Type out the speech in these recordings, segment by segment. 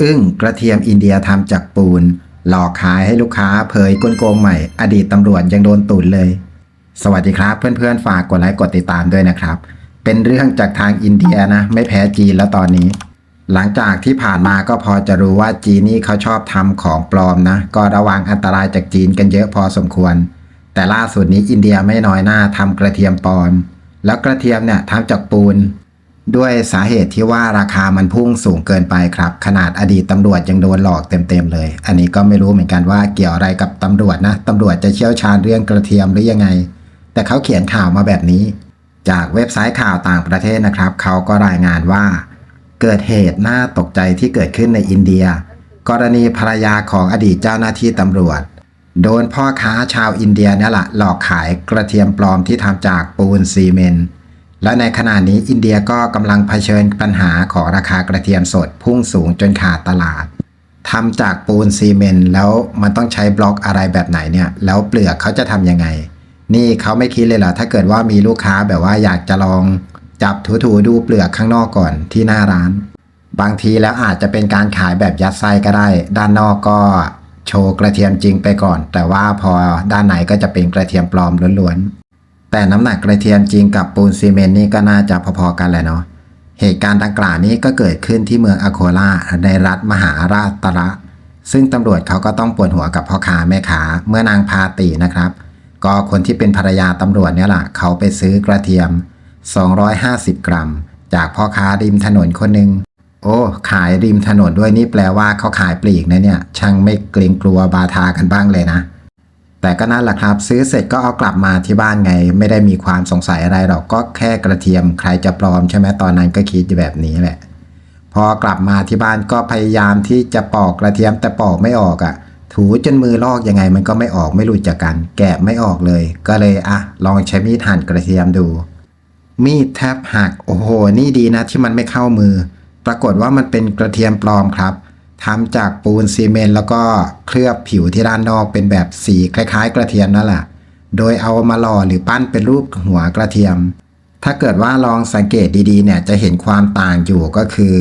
อึ้งกระเทียมอินเดียทำจากปูน หลอกขายให้ลูกค้าเผยกลโกงใหม่ อดีตตำรวจยังโดนตุนเลย สวัสดีครับเพื่อนๆ ฝากกดไลค์กดติดตามด้วยนะครับ เป็นเรื่องจากทางอินเดียนะ ไม่แพ้จีนแล้วตอนนี้ หลังจากที่ผ่านมาก็พอจะรู้ว่าจีนนี่เขาชอบทำของปลอมนะ ก็ระวังอันตรายจากจีนกันเยอะพอสมควร แต่ล่าสุดนี้อินเดียไม่น้อยหน้าทำกระเทียมปลอม แล้วกระเทียมเนี่ยทำจากปูน ด้วยสาเหตุที่ว่าราคามันพุ่งสูงเกินไปครับ ขนาดอดีตตำรวจยังโดนหลอกเต็มๆเลย อันนี้ก็ไม่รู้เหมือนกันว่าเกี่ยวอะไรกับตำรวจนะตำรวจจะเชี่ยวชาญเรื่องกระเทียมหรือยังไง แต่เขาเขียนข่าวมาแบบนี้ จากเว็บไซต์ข่าวต่างประเทศนะครับ เขาก็รายงานว่า เกิดเหตุน่าตกใจที่เกิดขึ้นในอินเดีย กรณีภรรยาของอดีตเจ้าหน้าที่ตำรวจ โดนพ่อค้าชาวอินเดียนี่แหละหลอกขายกระเทียมปลอมที่ทำจากปูนซีเมนต์ และในขณะนี้อินเดียก็กำลังเผชิญปัญหาของราคากระเทียมสดพุ่งสูงจนขาดตลาดทำจากปูนซีเมนต์แล้วมันต้องใช้บล็อกอะไรแบบไหนเนี่ย แล้วเปลือกเขาจะทำยังไง นี่เขาไม่คิดเลยเหรอถ้าเกิดว่ามีลูกค้าแบบว่าอยากจะลองจับถูๆดูเปลือกข้างนอกก่อนที่หน้าร้าน บางทีแล้วอาจจะเป็นการขายแบบยัดไส้ก็ได้ ด้านนอกก็โชว์กระเทียมจริงไปก่อน แต่ว่าพอด้านในก็จะเป็นกระเทียมปลอมล้วนๆ แต่น้ำหนักกระเทียมจริงกับปูนซีเมนต์นี่ก็น่าจะพอๆกันแหละเนาะ เหตุการณ์ดังกล่าวนี้ก็เกิดขึ้นที่เมืองอโคลาในรัฐมหาราชตระ ซึ่งตำรวจเขาก็ต้องปวดหัวกับพ่อค้าแม่ค้าเมื่อนางพาตีนะครับ ก็คนที่เป็นภรรยาตำรวจเนี่ยแหละเขาไปซื้อกระเทียม 250 กรัม จากพ่อค้าริมถนนคนหนึ่งโอ้ ขายริมถนนด้วยนี่แปลว่าเขาขายปลีกนะเนี่ย ช่างไม่เกรงกลัวบาทากันบ้างเลยนะ แต่ก็นั่นแหละครับ ซื้อเสร็จก็เอากลับมาที่บ้านไง ไม่ได้มีความสงสัยอะไรหรอกก็แค่กระเทียมใครจะปลอมใช่ไหมตอนนั้นก็คิดแบบนี้แหละ พอกลับมาที่บ้านก็พยายามที่จะปอกกระเทียมแต่ปอกไม่ออกอะ่ะ ถูจนมือลอกยังไงมันก็ไม่ออกไม่รู้จักกัน แกะไม่ออกเลย ก็เลยอะลองใช้มีดหั่นกระเทียมดู มีดแทบหักโอ้โห นี่ดีนะที่มันไม่เข้ามือ ปรากฏว่ามันเป็นกระเทียมปลอมครับ ทำจากปูนซีเมนต์แล้วก็เคลือบผิวที่ด้านนอกเป็นแบบสีคล้าย ๆ กระเทียมนั่นแหละ โดยเอามาหล่อหรือปั้นเป็นรูปหัวกระเทียม ถ้าเกิดว่าลองสังเกตดีๆเนี่ยจะเห็นความต่างอยู่ก็คือ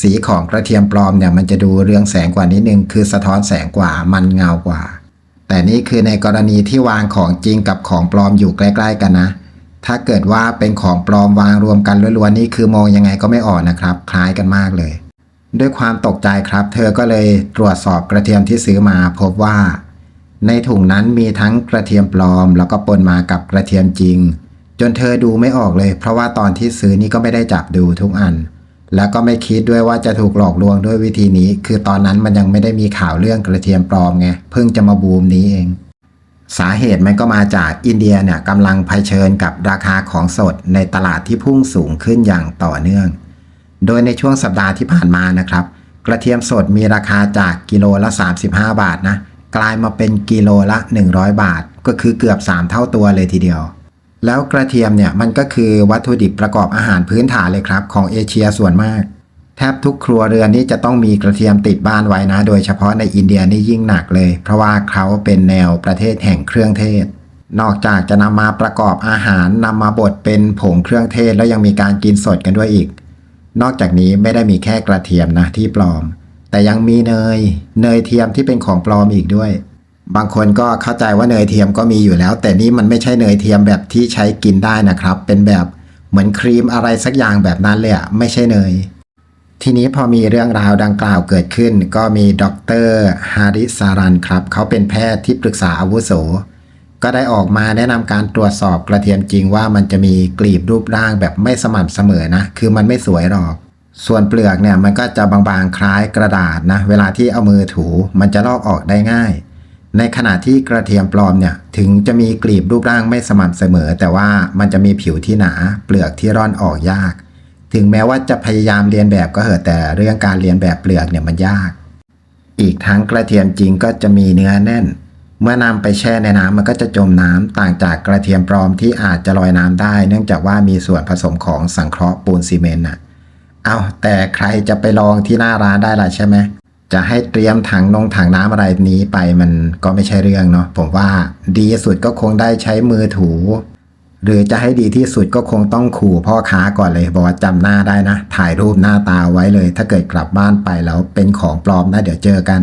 สีของกระเทียมปลอมเนี่ยมันจะดูเรืองแสงกว่านิดนึง คือสะท้อนแสงกว่ามันเงากว่า แต่นี่คือในกรณีที่วางของจริงกับของปลอมอยู่ใกล้ ๆ กันนะ ถ้าเกิดว่าเป็นของปลอมวางรวมกันล้วนๆนี่คือมองยังไงก็ไม่ออกนะครับ คล้ายกันมากเลย ด้วยความตกใจครับ เธอก็เลยตรวจสอบกระเทียมที่ซื้อมาพบว่า ในถุงนั้นมีทั้งกระเทียมปลอม แล้วก็ปนมากับกระเทียมจริง จนเธอดูไม่ออกเลย เพราะว่าตอนที่ซื้อนี่ก็ไม่ได้จับดูทุกอัน แล้วก็ไม่คิดด้วยว่าจะถูกหลอกลวงด้วยวิธีนี้ คือตอนนั้นมันยังไม่ได้มีข่าวเรื่องกระเทียมปลอมไงเพิ่งจะมาบูมนี้เอง สาเหตุมันก็มาจากอินเดียเนี่ยกำลังเผชิญกับราคาของสดในตลาดที่พุ่งสูงขึ้นอย่างต่อเนื่อง โดยในช่วงสัปดาห์ที่ผ่านมานะครับ กระเทียมสดมีราคาจากกิโลละ 35 บาทนะกลายมาเป็นกิโลละ 100 บาท ก็คือเกือบ 3 เท่าตัวเลยทีเดียว แล้วกระเทียมเนี่ยมันก็คือวัตถุดิบประกอบอาหารพื้นฐานเลยครับ ของเอเชียส่วนมาก แทบทุกครัวเรือนนี่จะต้องมีกระเทียมติดบ้านไว้นะ โดยเฉพาะในอินเดียนี่ยิ่งหนักเลย เพราะว่าเขาเป็นแนวประเทศแห่งเครื่องเทศ นอกจากจะนำมาประกอบอาหารนำมาบดเป็นผงเครื่องเทศแล้วยังมีการกินสดกันด้วยอีก นอกจากนี้ไม่ได้มีแค่กระเทียมนะที่ปลอม แต่ยังมีเนย เนยเทียมที่เป็นของปลอมอีกด้วย บางคนก็เข้าใจว่าเนยเทียมก็มีอยู่แล้ว แต่นี่มันไม่ใช่เนยเทียมแบบที่ใช้กินได้นะครับ เป็นแบบเหมือนครีมอะไรสักอย่างแบบนั้นเลยอะไม่ใช่เนย ทีนี้พอมีเรื่องราวดังกล่าวเกิดขึ้น ก็มีดรฮาริสารันครับ เขาเป็นแพทย์ที่ปรึกษาอาวุโส ก็ได้ออกมาแนะนำการตรวจสอบกระเทียมจริงว่ามันจะมีกลีบรูปร่างแบบไม่สม่ำเสมอนะ คือมันไม่สวยหรอก ส่วนเปลือกเนี่ยมันก็จะบางๆคล้ายกระดาษนะ เวลาที่เอามือถูมันจะลอกออกได้ง่าย ในขณะที่กระเทียมปลอมเนี่ยถึงจะมีกลีบรูปร่างไม่สม่ำเสมอ แต่ว่ามันจะมีผิวที่หนา เปลือกที่ร่อนออกยาก ถึงแม้ว่าจะพยายามเรียนแบบก็เหอะแต่เรื่องการเรียนแบบเปลือกเนี่ยมันยาก อีกทั้งกระเทียมจริงก็จะมีเนื้อแน่น เมื่อนำไปแช่ในน้ำมันก็จะจมน้ำต่างจากกระเทียมปลอมที่อาจจะลอยน้ำได้ เนื่องจากว่ามีส่วนผสมของสังเคราะห์ปูนซีเมนต์น่ะ เอาแต่ใครจะไปลองที่หน้าร้านได้ล่ะใช่ไหมจะให้เตรียมถังนงถังน้ำอะไรนี้ไปมันก็ไม่ใช่เรื่องเนาะผมว่าดีสุดก็คงได้ใช้มือถู หรือจะให้ดีที่สุดก็คงต้องขู่พ่อค้าก่อนเลยบอกว่าจำหน้าได้นะ ถ่ายรูปหน้าตาไว้เลย ถ้าเกิดกลับบ้านไปแล้วเป็นของปลอมนะเดี๋ยวเจอกัน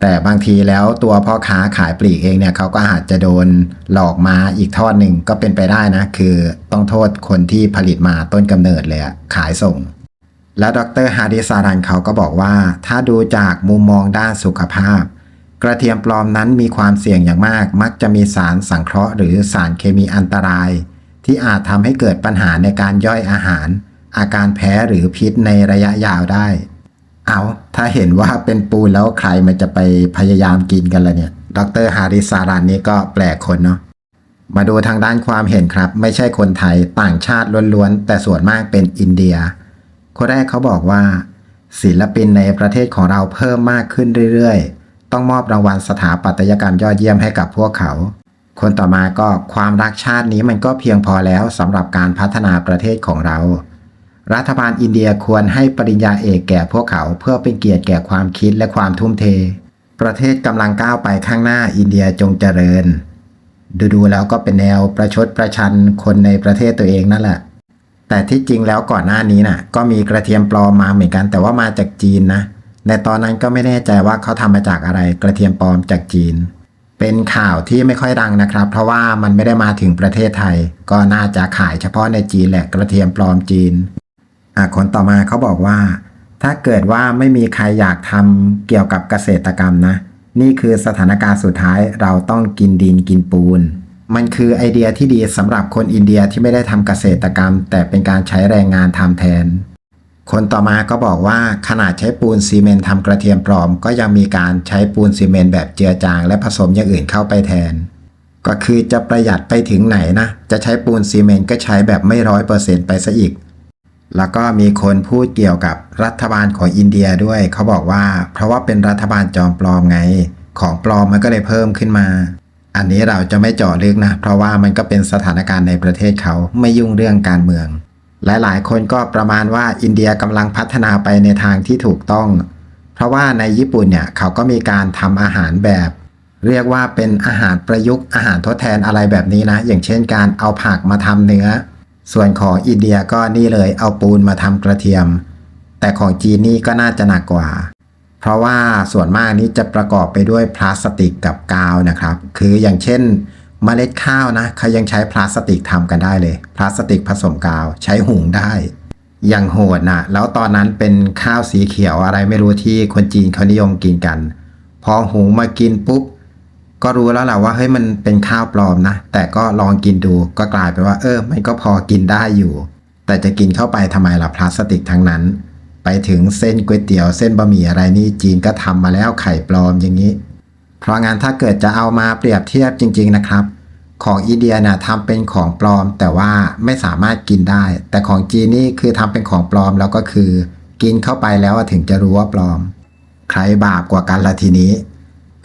แต่บางทีแล้วตัวพ่อค้าขายปลีกเองเนี่ยเขาก็อาจจะโดนหลอกมาอีกทอดหนึ่งก็เป็นไปได้นะ คือต้องโทษคนที่ผลิตมาต้นกำเนิดเลยขายส่ง แล้วดรฮาดิสารันเขาก็บอกว่า ถ้าดูจากมุมมองด้านสุขภาพ กระเทียมปลอมนั้นมีความเสี่ยงอย่างมาก มักจะมีสารสังเคราะห์หรือสารเคมีอันตราย ที่อาจทำให้เกิดปัญหาในการย่อยอาหาร อาการแพ้หรือพิษในระยะยาวได้ เอา ถ้าเห็นว่าเป็นปูนแล้วใครมันจะไปพยายามกินกันละเนี่ยดรฮาริสารันนี่ก็แปลกคนเนาะมาดูทางด้านความเห็นครับ ไม่ใช่คนไทยต่างชาติล้วนๆ แต่ส่วนมากเป็นอินเดีย คนแรกเขาบอกว่า ศิลปินในประเทศของเราเพิ่มมากขึ้นเรื่อยๆ ต้องมอบรางวัลสถาปัตยกรรมยอดเยี่ยมให้กับพวกเขา คนต่อมาก็ความรักชาตินี้มันก็เพียงพอแล้วสำหรับการพัฒนาประเทศของเรา รัฐบาลอินเดียควรให้ปริญญาเอกแก่พวกเขาเพื่อเป็นเกียรติแก่ความคิดและความทุ่มเท ประเทศกำลังก้าวไปข้างหน้าอินเดียจงเจริญ ดูๆแล้วก็เป็นแนวประชดประชันคนในประเทศตัวเองนั่นแหละ แต่ที่จริงแล้วก่อนหน้านี้น่ะ ก็มีกระเทียมปลอมมาเหมือนกัน แต่ว่ามาจากจีนนะในตอนนั้นก็ไม่แน่ใจว่าเขาทำมาจากอะไรกระเทียมปลอมจากจีน เป็นข่าวที่ไม่ค่อยดังนะครับ เพราะว่ามันไม่ได้มาถึงประเทศไทย ก็น่าจะขายเฉพาะในจีนแหละกระเทียมปลอมจีน คนต่อมาเขาบอกว่า ถ้าเกิดว่าไม่มีใครอยากทำเกี่ยวกับเกษตรกรรมนะ นี่คือสถานการณ์สุดท้ายเราต้องกินดินกินปูน มันคือไอเดียที่ดีสำหรับคนอินเดียที่ไม่ได้ทำเกษตรกรรม แต่เป็นการใช้แรงงานทำแทน คนต่อมาก็บอกว่าขนาดใช้ปูนซีเมนต์ทำกระเทียมปลอม ก็ยังมีการใช้ปูนซีเมนต์แบบเจือจาง และผสมอย่างอื่นเข้าไปแทนก็คือจะประหยัดไปถึงไหนนะ จะใช้ปูนซีเมนต์ก็ใช้แบบไม่ร้อยเปอร์เซ็นต์ไปซะอีก แล้วก็มีคนพูดเกี่ยวกับรัฐบาลของอินเดียด้วย เขาบอกว่า เพราะว่าเป็นรัฐบาลจอมปลอมไง ของปลอมมันก็เลยเพิ่มขึ้นมา อันนี้เราจะไม่เจาะลึกนะ เพราะว่ามันก็เป็นสถานการณ์ในประเทศเขาไม่ยุ่งเรื่องการเมือง หลายๆ คนก็ประมาณว่าอินเดียกำลังพัฒนาไปในทางที่ถูกต้อง เพราะว่าในญี่ปุ่นเนี่ยเขาก็มีการทำอาหารแบบ เรียกว่าเป็นอาหารประยุกต์อาหารทดแทนอะไรแบบนี้นะ อย่างเช่น การเอาผักมาทำเนื้อ ส่วนของอินเดียก็นี่เลยเอาปูนมาทำกระเทียม แต่ของจีนนี่ก็น่าจะหนักกว่า เพราะว่าส่วนมากนี้จะประกอบไปด้วยพลาสติกกับกาวนะครับ คืออย่างเช่นเมล็ดข้าวนะเขายังใช้พลาสติกทำกันได้เลย พลาสติกผสมกาวใช้หุงได้อย่างโหดนะแล้วตอนนั้นเป็นข้าวสีเขียวอะไรไม่รู้ที่คนจีนเขานิยมกินกัน พอหุงมากินปุ๊บ ก็รู้แล้วแหละว่าเฮ้ยมันเป็นข้าวปลอมนะ แต่ก็ลองกินดูก็กลายเป็นว่า เออ มันก็พอกินได้อยู่ แต่จะกินเข้าไปทำไมล่ะพลาสติกทั้งนั้น ไปถึงเส้นก๋วยเตี๋ยวเส้นบะหมี่อะไรนี่จีนก็ทำมาแล้วไข่ปลอมอย่างนี้ เพราะงั้นถ้าเกิดจะเอามาเปรียบเทียบจริง ๆนะครับ ของอินเดียนี่ยทำเป็นของปลอม แต่ว่าไม่สามารถกินได้ แต่ของจีนนี่คือทำเป็นของปลอมแล้วก็คือ กินเข้าไปแล้วถึงจะรู้ว่าปลอม ใครบาปกว่ากันละทีนี้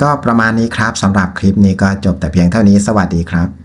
ก็ประมาณนี้ครับสำหรับคลิปนี้ก็จบแต่เพียงเท่านี้สวัสดีครับ